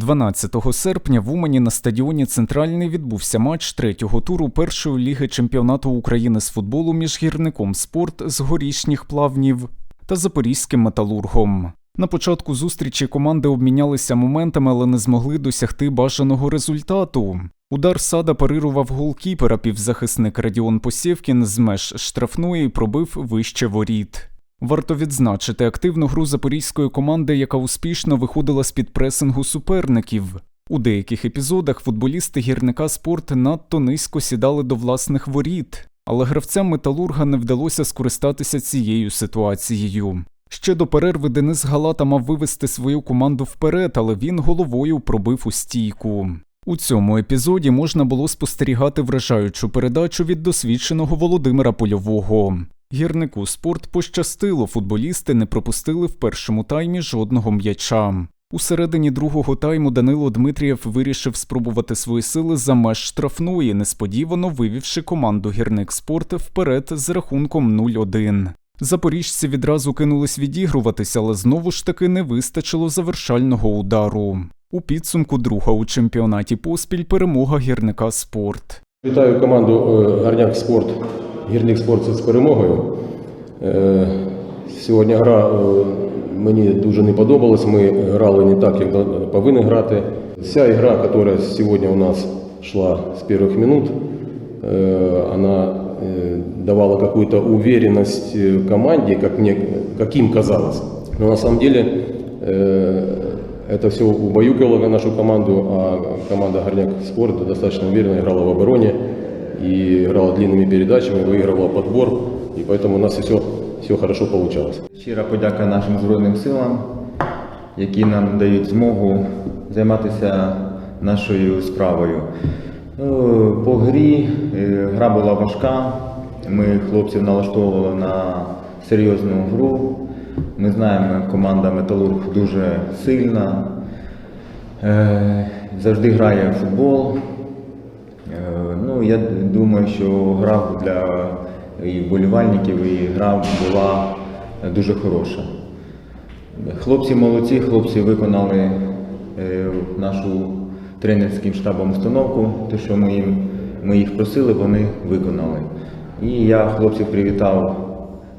12 серпня в Умані на стадіоні Центральний відбувся матч третього туру першої ліги чемпіонату України з футболу між гірником спорт з горішніх плавнів та запорізьким металургом. На початку зустрічі команди обмінялися моментами, але не змогли досягти бажаного результату. Удар сада парирував голкіпера півзахисник Радіон Посєвкін з меж штрафної пробив вище воріт. Варто відзначити активну гру запорізької команди, яка успішно виходила з під пресингу суперників. У деяких епізодах футболісти гірника спорт надто низько сідали до власних воріт, але гравцям металурга не вдалося скористатися цією ситуацією. Ще до перерви Денис Галата мав вивести свою команду вперед, але він головою пробив у стійку. У цьому епізоді можна було спостерігати вражаючу передачу від досвідченого Володимира Польового. Гірнику спорт пощастило, футболісти не пропустили в першому таймі жодного м'яча. У середині другого тайму Данило Дмитрієв вирішив спробувати свої сили за меж штрафної, несподівано вивівши команду гірник спорт вперед з рахунком 0-1. Запоріжці відразу кинулись відігруватися, але знову ж таки не вистачило завершального удару. У підсумку друга у чемпіонаті поспіль перемога гірника спорт. Вітаю команду е, Гарняк Спорт, Гірник Спорт з перемогою. Е, Сьогодні гра е, мені дуже не подобалась. Ми грали не так, як повинні грати. Вся ігра, яка сьогодні у нас йшла з перших минут, е, вона е, давала какую-то уверенность э, команде, как, мне, как им казалось. Но на самом деле э, это все убаюкало нашу команду, а команда Горняк Спорт достаточно уверенно играла в обороне и играла длинными передачами, выигрывала подбор, и поэтому у нас все, все хорошо получалось. Щира подяка нашим Збройним силам, які нам дають змогу займатися нашою справою. Ну, По грі е, гра була важка. Ми хлопців налаштовували на серйозну гру. Ми знаємо, команда Металург дуже сильна, е, завжди грає в футбол. Е, Ну, я думаю, що гра для і вболівальників, і гра була дуже хороша. Хлопці молодці, хлопці виконали е, нашу тренерським штабом установку, те, що ми, їм, ми їх просили, вони виконали. І я хлопців привітав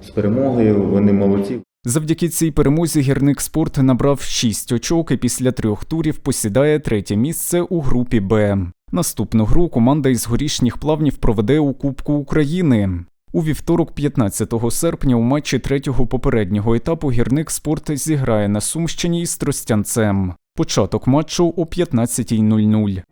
з перемогою, вони молодці. Завдяки цій перемозі гірник спорт набрав 6 очок і після трьох турів посідає третє місце у групі Б. Наступну гру команда із горішніх плавнів проведе у Кубку України. У вівторок, 15 серпня, у матчі третього попереднього етапу гірник спорт зіграє на Сумщині із Тростянцем. Початок матчу о 15.00.